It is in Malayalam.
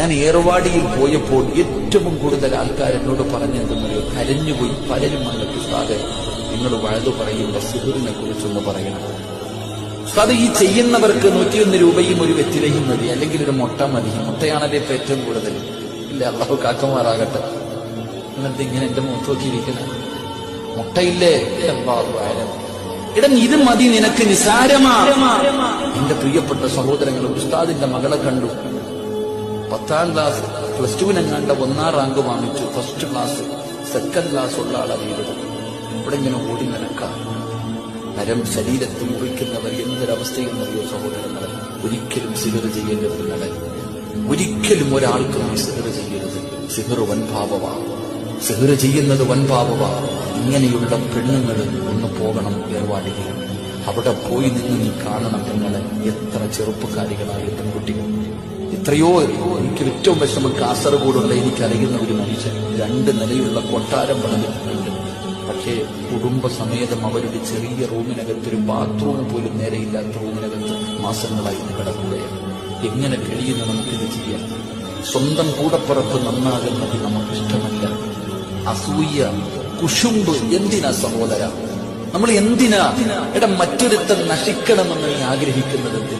ഞാൻ ഏർവാടിയിൽ പോയപ്പോൾ ഏറ്റവും കൂടുതൽ ആൾക്കാർ എന്നോട് പറഞ്ഞെന്തെന്നറിയോ കരഞ്ഞുപോയി പലരും വന്നിട്ട് ഉസ്താദെ നിങ്ങൾ വഴുതു പറയുന്ന സിഹറിനെ കുറിച്ചൊന്ന് പറയണം. ഉസ്താദ് ഈ ചെയ്യുന്നവർക്ക് നൂറ്റിയൊന്ന് രൂപയും ഒരു വെറ്റിലയും മതി അല്ലെങ്കിൽ ഒരു മുട്ട മതി. മുട്ടയാണല്ലേ ഇപ്പൊ ഏറ്റവും കൂടുതൽ. ഇല്ല അള്ളാഹു കാക്കമാറാകട്ടെ. എന്നിട്ട് ഇങ്ങനെ എന്റെ മുഖത്ത് നോക്കിയിരിക്കുന്നത് മുട്ടയില്ലേ? അള്ളാഹു ഇത് മതി നിനക്ക് നിസാരമാ. എന്റെ പ്രിയപ്പെട്ട സഹോദരങ്ങൾ ഉസ്താദിന്റെ മകളെ കണ്ടു. പത്താം ക്ലാസ് പ്ലസ് ടുവിനെങ്ങാണ്ട ഒന്നാം റാങ്ക് വാങ്ങിച്ചു. ഫസ്റ്റ് ക്ലാസ് സെക്കൻഡ് ക്ലാസ് ഉള്ള ആളറിയത് ഇവിടെ. ഇങ്ങനെ ഓടി നിനക്കാം നരം ശരീരത്തിൽ മുറിക്കുന്നവർ എന്തൊരവസ്ഥയെന്നറിയോ സഹോദരങ്ങളെ? ഒരിക്കലും സിഗർ ചെയ്യേണ്ടത് നിങ്ങളെ ഒരിക്കലും ഒരാൾക്കും സിഗർ ചെയ്യരുത്. സിഗർ വൻപാപവാ സിഹർ ചെയ്യുന്നത് വൻപാപവാ ഇങ്ങനെയുള്ള പെണ്ണുങ്ങൾ ഒന്ന് പോകണം ഏർവാടികൾ അവിടെ പോയി നിന്ന് നീ കാണണം നിങ്ങളെ എത്ര ചെറുപ്പക്കാരികളായ പെൺകുട്ടികൾ. എത്രയോ എനിക്ക് ഏറ്റവും വിഷമം കാസർഗോഡുള്ള എനിക്കറിയുന്ന ഒരു മനുഷ്യൻ. രണ്ട് നിലയുള്ള കൊട്ടാരം പണിതിട്ടുണ്ട് പക്ഷേ കുടുംബസമേതം അവരുടെ ചെറിയ റൂമിനകത്ത് ഒരു ബാത്റൂം പോലും നേരെയില്ലാത്ത റൂമിനകത്ത് മാസങ്ങളായി കിടക്കുകയാണ്. എങ്ങനെ കഴിയുന്നു നമുക്കിത് ചെയ്യാം സ്വന്തം കൂടപ്പുറപ്പ് നന്നാകുന്നത് നമുക്കിഷ്ടമല്ല അസൂയ കുശുമ്പ് എന്തിനാ സഹോദര? നമ്മൾ എന്തിനാ എടാ മറ്റൊരുത്തൻ നശിക്കണമെന്ന് നീ ആഗ്രഹിക്കുന്നത്?